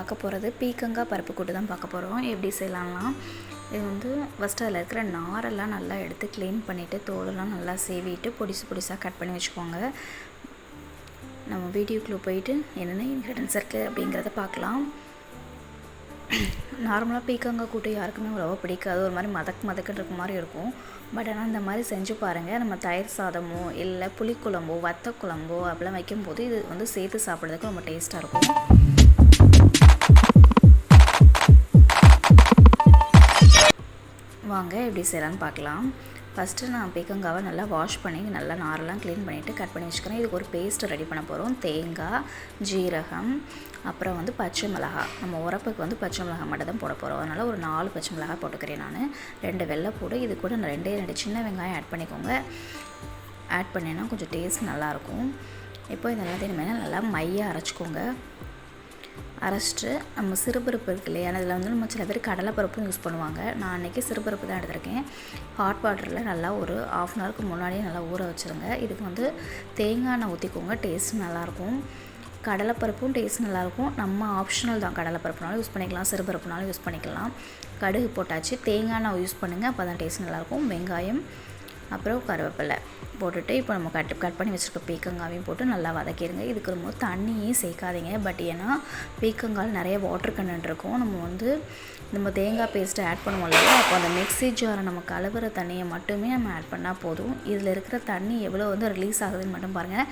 பார்க்க போகிறது பீக்கங்காய் பருப்பு கூட்டு தான் பார்க்க போகிறோம். எப்படி செய்யலாம்லாம்? இது வந்து ஃபஸ்ட்டு அதில் இருக்கிற நாரெல்லாம் நல்லா எடுத்து க்ளீன் பண்ணிவிட்டு தோலெல்லாம் நல்லா சேவிட்டு பொடிசு பொடிசாக கட் பண்ணி வச்சுக்கோங்க. நம்ம வீடியோக்குள்ளே போயிட்டு என்னென்ன இன்க்ரீடியன்ஸ் இருக்குது அப்படிங்கிறத பார்க்கலாம். நார்மலாக பீக்கங்காய் கூட்டு யாருக்குமே அவ்வளோவா பிடிக்காது. ஒரு மாதிரி மதக்கு மதக்குன்னு இருக்க மாதிரி இருக்கும். பட் ஆனால் இந்த மாதிரி செஞ்சு பாருங்கள் நம்ம தயிர் சாதமோ இல்லை புளிக்குழம்போ வத்த குழம்போ அப்படிலாம் வைக்கும்போது இது வந்து சேர்த்து சாப்பிட்றதுக்கு ரொம்ப டேஸ்ட்டாக இருக்கும். எப்படி செய்யலான்னு பார்க்கலாம். ஃபஸ்ட்டு நான் பீக்கங்காவை நல்லா வாஷ் பண்ணி நல்லா நாரெல்லாம் க்ளீன் பண்ணிவிட்டு கட் பண்ணி வச்சுக்கிறேன். இதுக்கு ஒரு பேஸ்ட் ரெடி பண்ண போகிறோம் தேங்காய் ஜீரகம் அப்புறம் வந்து பச்சை மிளகாய். நம்ம உரப்புக்கு வந்து பச்சை மிளகாய் மட்டும் தான் போட போகிறோம் அதனால் ஒரு நாலு பச்சை மிளகா போட்டுக்கிறேன் நான். ரெண்டு வெள்ளை போடு இது கூட நான் ரெண்டே ரெண்டு சின்ன வெங்காயம் ஆட் பண்ணிக்கோங்க. ஆட் பண்ணேன்னா கொஞ்சம் டேஸ்ட் நல்லாயிருக்கும். இப்போ இது எல்லாத்தையும் நல்லா மையாக அரைச்சிக்கோங்க. அரைச்சிட்டு நம்ம சிறுபருப்பு இருக்கு இல்லையா அதில் வந்து நம்ம சில பேர் கடலைப்பருப்பும் யூஸ் பண்ணுவாங்க. நான் அன்றைக்கி சிறுபருப்பு தான் எடுத்திருக்கேன். ஹாட் வாட்டரில் நல்லா ஒரு ஆஃப் அன் ஹவருக்கு முன்னாடியே நல்லா ஊற வச்சுருங்க. இதுக்கு வந்து தேங்காய் எண்ணெய் ஊற்றிக்கோங்க டேஸ்ட் நல்லாயிருக்கும் கடலைப்பருப்பும் டேஸ்ட் நல்லாயிருக்கும் நம்ம ஆப்ஷனல் தான் கடலைப்பருப்புனாலும் யூஸ் பண்ணிக்கலாம் சிறுபருப்புனாலும் யூஸ் பண்ணிக்கலாம். கடுகு போட்டாச்சு தேங்காய் எண்ணெய் யூஸ் பண்ணுங்கள் அப்போ தான் டேஸ்ட் நல்லாயிருக்கும் வெங்காயம் அப்புறம் கருவேப்பிலை போட்டுட்டு இப்போ நம்ம கட் கட் பண்ணி வச்சுருக்க பீக்கங்காவையும் போட்டு நல்லா வதக்கிடுங்க. இதுக்கு ரொம்ப தண்ணியும் சேர்க்காதீங்க. பட் ஏன்னா பீக்கங்கால் நிறைய வாட்டர் கண்டென்ட் இருக்கும். நம்ம வந்து நம்ம தேங்காய் பேஸ்ட்டு ஆட் பண்ணுவோம்ல அப்போ அந்த மிக்ஸி ஜாரை நம்ம கழுவுற தண்ணியை மட்டுமே நம்ம ஆட் பண்ணால் போதும். இதில் இருக்கிற தண்ணி எவ்வளோ வந்து ரிலீஸ் ஆகுதுன்னு மட்டும் பாருங்கள்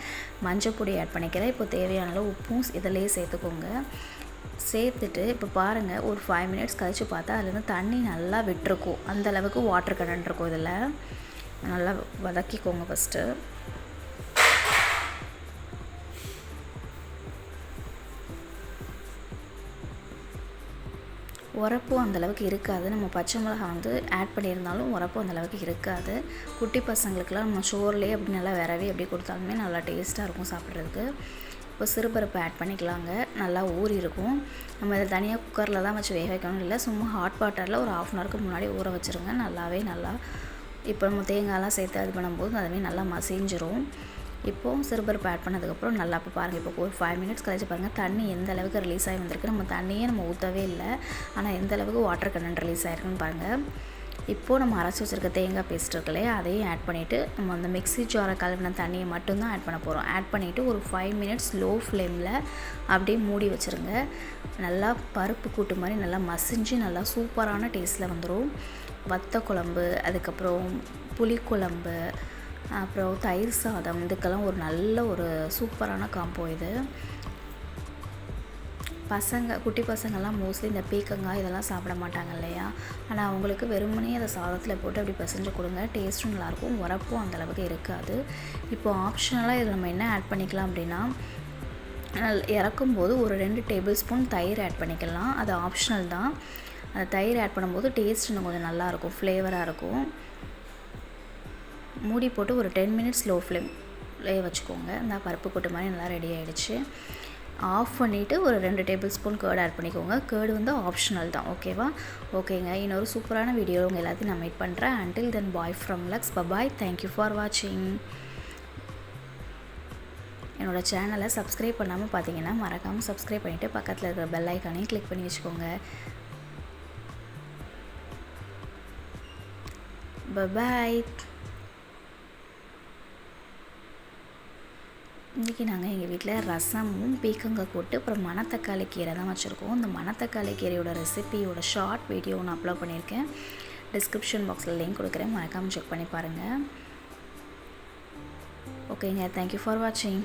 மஞ்சள் பொடி ஆட் பண்ணிக்கிறேன். இப்போ தேவையான அளவு உப்பும் இதிலே சேர்த்துக்கோங்க. சேர்த்துட்டு இப்போ பாருங்கள் ஒரு ஃபைவ் மினிட்ஸ் கழித்து பார்த்தா அதுலேருந்து தண்ணி நல்லா விட்டுருக்கும். அந்த அளவுக்கு வாட்டர் கண்டென்ட் இருக்கும் இதில். நல்லா வதக்கிக்கோங்க ஃபஸ்ட்டு உரப்பும் அந்தளவுக்கு இருக்காது. நம்ம பச்சை மிளகா வந்து ஆட் பண்ணியிருந்தாலும் உரப்பும் அந்தளவுக்கு இருக்காது. குட்டி பசங்களுக்கெலாம் நம்ம சோர்லேயே அப்படி நல்லா விரவி அப்படி கொடுத்தாலுமே நல்லா டேஸ்ட்டாக இருக்கும் சாப்பிட்றதுக்கு. இப்போ சிறுபருப்பு ஆட் பண்ணிக்கலாங்க. நல்லா ஊறி இருக்கும். நம்ம இதை தனியாக குக்கரில் தான் வச்சு வேக வைக்கணும் இல்லை சும்மா ஹாட் வாட்டரில் ஒரு ஆஃப் அன் ஹவருக்கு முன்னாடி ஊற வச்சுருங்க. நல்லாவே நல்லா இப்போ நம்ம தேங்காயெல்லாம் சேர்த்து அது பண்ணும்போது அதுவே நல்லா மசிஞ்சிரும். இப்போது சிறுபருப்பு ஆட் பண்ணதுக்கப்புறம் நல்லா இப்போ பாருங்கள் இப்போ ஒரு ஃபைவ் மினிட்ஸ் கழிச்சு பாருங்கள் தண்ணி எந்த அளவுக்கு ரிலீஸ் ஆகி வந்திருக்கு நம்ம தண்ணியே நம்ம ஊற்றவே இல்லை. ஆனால் எந்த அளவுக்கு வாட்டர் கண்டென்ட் ரிலீஸ் ஆகிருக்குன்னு பாருங்கள் இப்போது நம்ம அரைச்சி வச்சுருக்க தேங்காய் பேஸ்ட் இருக்குல்லையா அதையும் ஆட் பண்ணிவிட்டு நம்ம அந்த மிக்ஸி ஜாரை கலவின தண்ணியை மட்டும்தான் ஆட் பண்ண போகிறோம் ஆட் பண்ணிவிட்டு ஒரு ஃபைவ் மினிட்ஸ் லோ ஃப்ளேமில் அப்படியே மூடி வச்சுருங்க. நல்லா பருப்பு கூட்டு மாதிரி நல்லா மசிஞ்சு நல்லா சூப்பரான டேஸ்ட்டில் வந்துடும் வத்த குழம்பு அதுக்கப்புறம் புளிக்குழம்பு அப்புறம் தயிர் சாதம் இதுக்கெல்லாம் ஒரு நல்ல ஒரு சூப்பரான காம்போ இது. பசங்க குட்டி பசங்கள்லாம் மோஸ்ட்லி இந்த பீக்கங்காய் இதெல்லாம் சாப்பிட மாட்டாங்க இல்லையா? ஆனால் அவங்களுக்கு வெறுமனே அதை சாதத்தில் போட்டு அப்படி பிசைஞ்சு கொடுங்க. டேஸ்ட்டும் நல்லாயிருக்கும். உரப்பும் அந்தளவுக்கு இருக்காது. இப்போ ஆப்ஷனலாக இதில் நம்ம என்ன ஆட் பண்ணிக்கலாம் அப்படின்னா இறக்கும்போது ஒரு ரெண்டு டேபிள் ஸ்பூன் தயிர் ஆட் பண்ணிக்கலாம். அது ஆப்ஷனல் தான். அந்த தயிர் ஆட் பண்ணும்போது டேஸ்ட் இன்னும் கொஞ்சம் நல்லாயிருக்கும் ஃப்ளேவராக இருக்கும். மூடி போட்டு ஒரு டென் மினிட்ஸ் லோ ஃப்ளேம்லேயே வச்சுக்கோங்க. இந்த பருப்பு கொட்டு மாதிரி நல்லா ரெடி ஆகிடுச்சு ஆஃப் பண்ணிவிட்டு ஒரு ரெண்டு டேபிள் ஸ்பூன் கேர்டு ஆட் பண்ணிக்கோங்க. கேர்டு வந்து ஆப்ஷனல் தான் ஓகேவா ஓகேங்க இன்னொரு சூப்பரான வீடியோ உங்கள் எல்லாத்தையும் நான் மீட் பண்ணுறேன் until then bye from lux bubye thank you for வாட்சிங் என்னோடய சேனலை சப்ஸ்கிரைப் பண்ணாமல் பார்த்தீங்கன்னா மறக்காமல் சப்ஸ்கிரைப் பண்ணிவிட்டு பக்கத்தில் இருக்கிற பெல் ஐக்கானையும் கிளிக் பண்ணி வச்சுக்கோங்க. பபாய் இன்றைக்கி நாங்கள் எங்கள் வீட்டில் ரசமும் பீக்கங்காய் போட்டு அப்புறம் மணத்தக்காளி கீரை தான் வச்சுருக்கோம். இந்த மணத்தக்காளி கீரையோட ரெசிபியோட ஷார்ட் வீடியோ நான் அப்லோட் பண்ணியிருக்கேன். டிஸ்கிரிப்ஷன் பாக்ஸில் லிங்க் கொடுக்குறேன். மறக்காமல் செக் பண்ணி பாருங்கள் ஓகேங்க தேங்க்யூ ஃபார் வாட்சிங்